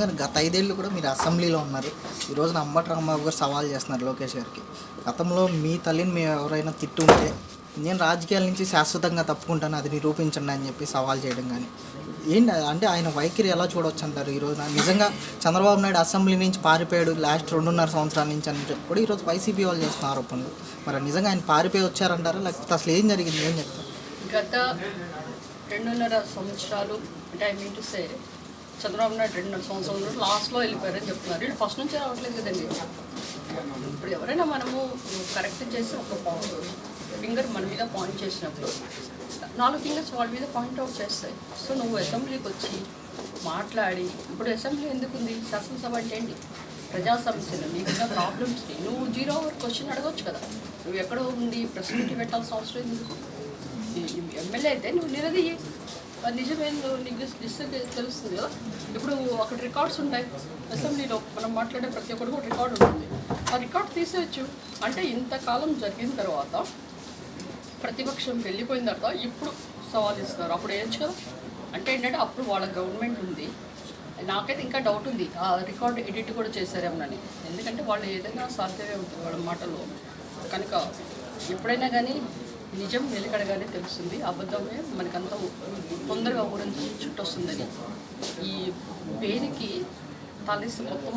కానీ గత ఐదేళ్ళు కూడా మీరు అసెంబ్లీలో ఉన్నారు. ఈ రోజున అంబటి రాంబాబు గారు సవాల్ చేస్తున్నారు లోకేష్ గారికి. గతంలో మీ తల్లిని మేము ఎవరైనా తిట్టుంటే నేను రాజకీయాల నుంచి శాశ్వతంగా తప్పుకుంటాను అది నిరూపించండి అని చెప్పి సవాల్ చేయడం కానీ ఏంటి అంటే ఆయన వైఖరి ఎలా చూడవచ్చు అంటారు ఈ రోజున? నిజంగా చంద్రబాబు నాయుడు అసెంబ్లీ నుంచి పారిపోయాడు లాస్ట్ రెండున్నర సంవత్సరాల నుంచి అని చెప్పి కూడా ఈరోజు వైసీపీ వాళ్ళు చేస్తున్న ఆరోపణలు. మరి నిజంగా ఆయన పారిపోయి వచ్చారంటారా? లేకపోతే అసలు ఏం జరిగింది? ఏం చెప్తారు? గత రెండున్నర సంవత్సరాలు అంటే I mean to say Chandrababu Naidu రెండు సంవత్సరం సంవత్సరాలు లాస్ట్లో వెళ్ళిపోయారని చెప్తున్నారు. వీళ్ళు ఫస్ట్ నుంచి రావట్లేదు కదండి. ఇప్పుడు ఎవరైనా మనము కరెక్ట్ చేసి ఒక ఫింగర్ మన మీద పాయింట్ చేసినప్పుడు నాలుగు ఫింగర్స్ వాళ్ళ మీద పాయింట్ అవుట్ చేస్తాయి. సో నువ్వు అసెంబ్లీకి వచ్చి మాట్లాడి ఇప్పుడు అసెంబ్లీ ఎందుకుంది శాసనసభ అంటే ఏంటి? ప్రజా సమస్యలు నీకున్న ప్రాబ్లమ్స్ని నువ్వు జీరో అవర్ క్వశ్చన్ అడగొచ్చు కదా. నువ్వు ఎక్కడో ఉండి ప్రెస్ మీట్ పెట్టాల్సిన అవసరం ఎందుకు? ఎమ్మెల్యే అయితే నువ్వు నిలదీయి. నిజమైన నిజమేందో నీకు డిస్టర్బ్ తెలుస్తుంది ఇప్పుడు అక్కడ రికార్డ్స్ ఉంటాయి. అసెంబ్లీలో మనం మాట్లాడే ప్రతి ఒక్కరికి కూడా రికార్డు ఉంటుంది. ఆ రికార్డ్ తీసేయచ్చు. అంటే ఇంతకాలం జరిగిన తర్వాత ప్రతిపక్షం వెళ్ళిపోయిన తర్వాత ఇప్పుడు సవాల్ అప్పుడు వేయచ్చు కదా? అంటే ఏంటంటే అప్పుడు వాళ్ళ గవర్నమెంట్ ఉంది. నాకైతే ఇంకా డౌట్ ఉంది. ఆ రికార్డు ఎడిట్ కూడా చేశారేమోనని. ఎందుకంటే వాళ్ళు ఏదైనా సాధ్యమే ఉంటుంది వాళ్ళ మాటలో కనుక ఎప్పుడైనా కానీ నిజం వెలుకడగానే తెలుస్తుంది. అబద్ధమే మనకంతా తొందరగా ఊరించి చుట్టొస్తుందని. ఈ పేరుకి తలసి మొత్తం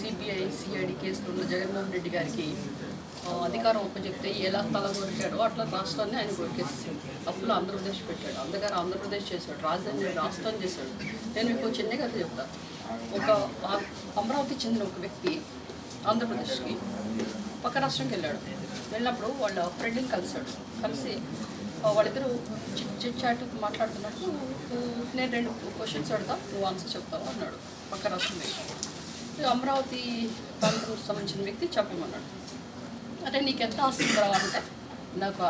సిబిఐ సిఐడి కేసులో ఉన్న జగన్మోహన్ రెడ్డి గారికి అధికారం ఒప్పచెప్తే ఎలా తల కొరికాడో అట్లా రాష్ట్రాన్ని ఆయన కొరికేస్తాడు అప్పులు ఆంధ్రప్రదేశ్ పెట్టాడు. అందుకని ఆంధ్రప్రదేశ్ చేశాడు. రాజధాని రాష్ట్రం చేశాడు. నేను మీకు చిన్న కథ చెప్తాను ఒక అమరావతి చెందిన ఒక వ్యక్తి ఆంధ్రప్రదేశ్కి పక్క రాష్ట్రంకి వెళ్ళాడు. వెళ్ళినప్పుడు వాళ్ళ ఫ్రెండ్ని కలిశాడు. కలిసి వాళ్ళిద్దరూ చిట్ చిట్ చాట్ మాట్లాడుతున్నట్టు నేను రెండు క్వశ్చన్స్ అడతా నువ్వు ఆన్సర్ చెప్తావు అన్నాడు. పక్క రాష్ట్రం వ్యక్తి అమరావతి ప్రాంతం సంబంధించిన వ్యక్తి చెప్పమన్నాడు. అంటే నీకు ఎంత ఆస్తి అంటే నాకు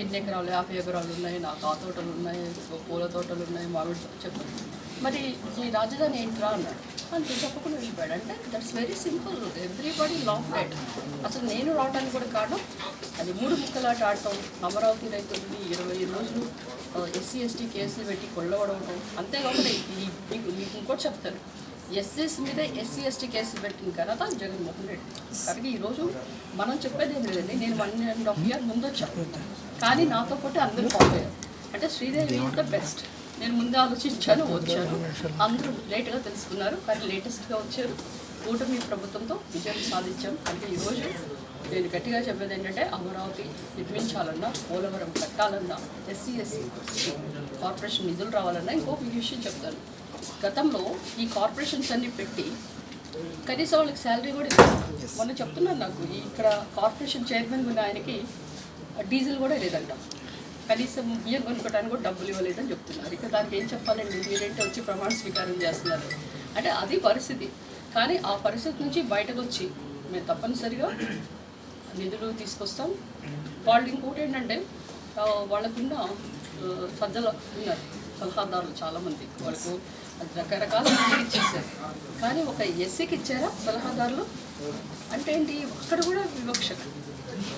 ఎన్ని ఎకరాలు యాభై ఎకరాలు ఉన్నాయి నాకు ఆ తోటలు ఉన్నాయి పూల తోటలు ఉన్నాయి మామిడి చెప్పు మరి ఈ రాజధాని ఏంట్రా అన్నాడు అంతే చెప్పకుండా వెళ్ళిపోయాడు. అంటే that's very simple everybody long date అసలు నేను రావడానికి కూడా కారణం అది మూడు ముక్కలాట ఆడటం అమరావతి రైతుల్ని ఇరవై రోజులు ఎస్సీ ఎస్టీ కేసులు పెట్టి కొల్లవడవటం అంతేకాకుండా ఈ మీకు మీకు ఇంకోటి చెప్తాను. ఎస్ఎస్ మీద ఎస్సీ ఎస్టీ కేసులు పెట్టిన ఘనత జగన్మోహన్ రెడ్డి. కనుక ఈరోజు మనం చెప్పేది ఏం లేదండి. నేను వన్ అండ్ హాఫ్ ఇయర్ ముందు వచ్చాను. కానీ నాతో పాటు అందరూ ఫాలో అయ్యారు. అంటే శ్రీదేవి ఈజ్ ద బెస్ట్ నేను ముందే ఆలోచించాను వచ్చాను. అందరూ లేట్గా తెలుసుకున్నారు కానీ లేటెస్ట్గా వచ్చారు. కూటమి ప్రభుత్వంతో విజయం సాధించాం. కనుక ఈరోజు నేను గట్టిగా చెప్పేది ఏంటంటే అమరావతి నిర్మించాలన్నా పోలవరం కట్టాలన్నా ఎస్సీ ఎస్సీ కార్పొరేషన్ నిధులు రావాలన్నా ఇంకొక విషయం చెప్తాను. గతంలో ఈ కార్పొరేషన్స్ అన్ని పెట్టి కనీసం వాళ్ళకి శాలరీ కూడా. మొన్న చెప్తున్నాను నాకు ఇక్కడ కార్పొరేషన్ చైర్మన్ ఉన్న ఆయనకి డీజిల్ కూడా లేదంట. కనీసం బియ్యం కొనుక్కోవడానికి కూడా డబ్బులు ఇవ్వలేదని చెప్తున్నారు. ఇక దానికి ఏం చెప్పాలండి? మీరేంటి వచ్చి ప్రమాణ స్వీకారం చేస్తున్నారు? అంటే అది పరిస్థితి. కానీ ఆ పరిస్థితి నుంచి బయటకు వచ్చి మేము తప్పనిసరిగా నిధులు తీసుకొస్తాం. వాళ్ళు ఇంకోటి ఏంటంటే వాళ్ళకున్న ఆ, సజ్జలు ఉన్నారు. సలహాదారులు చాలామంది. వాళ్ళకు రకరకాల ఇచ్చేసారు కానీ ఒక ఎస్సీకి ఇచ్చారా సలహాదారులు? అంటే ఏంటి? అక్కడ కూడా వివక్ష.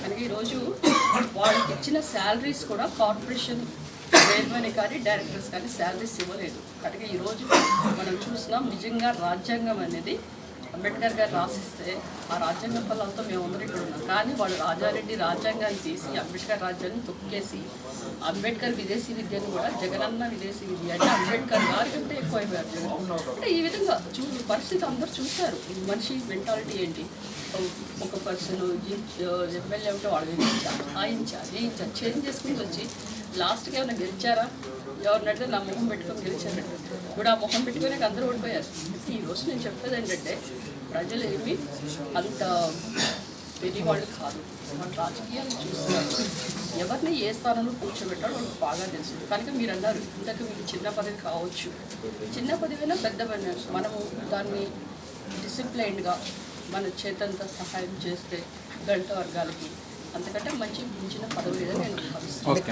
కనుక ఈరోజు వాళ్ళకి ఇచ్చిన శాలరీస్ కూడా కార్పొరేషన్ చైర్మన్ కానీ డైరెక్టర్స్ కానీ శాలరీస్ ఇవ్వలేదు. కనుక ఈరోజు మనం చూసినాం నిజంగా రాజ్యాంగం అనేది అంబేద్కర్ గారు రాసిస్తే ఆ రాజ్యాంగం ఫలంతో మేమందరూ ఇక్కడ ఉన్నాం. కానీ వాళ్ళు రాజారెడ్డి రాజ్యాంగాన్ని తీసి అంబేద్కర్ రాజ్యాన్ని తొక్కేసి అంబేద్కర్ విదేశీ విద్యను కూడా జగనన్న విదేశీ విద్య అంటే అంబేద్కర్ గారి కంటే ఎక్కువ అయిపోయారు జగన్. అంటే ఈ విధంగా చూ పరిస్థితి అందరూ చూశారు. మనిషి మెంటాలిటీ ఏంటి? ఒక పర్సన్ ఎమ్మెల్యే ఉంటే వాళ్ళు ఇన్ఛార్జ్ ఆ ఇన్ఛార్జ్ ఈ ఇన్ఛార్జ్ చేంజ్ చేసుకుని వచ్చి లాస్ట్కి ఏమైనా గెలిచారా? ఎవరినైతే నా మొహం పెట్టుకొని గెలిచారంటే ఇప్పుడు ఆ మొహం పెట్టుకొని అందరూ ఓడిపోయారు. ఈ రోజు నేను చెప్పేది ఏంటంటే ప్రజలు ఏమి అంత పెరిగివాళ్ళు కాదు. మన రాజకీయాలు చూస్తున్నారు. ఎవరిని ఏ స్థానంలో కూర్చోబెట్టాలో వాళ్ళకి బాగా తెలుసు. కనుక మీరు అన్నారు ఇంతకు మీకు చిన్న పదవి కావచ్చు. చిన్న పదవైనా పెద్ద పదవి మనము దాన్ని డిసిప్లైన్డ్గా మన చేతంత సహాయం చేస్తే గంట వర్గాలకి అంతకంటే మంచి మించిన పదవి లేదని నేను భావిస్తున్నాను.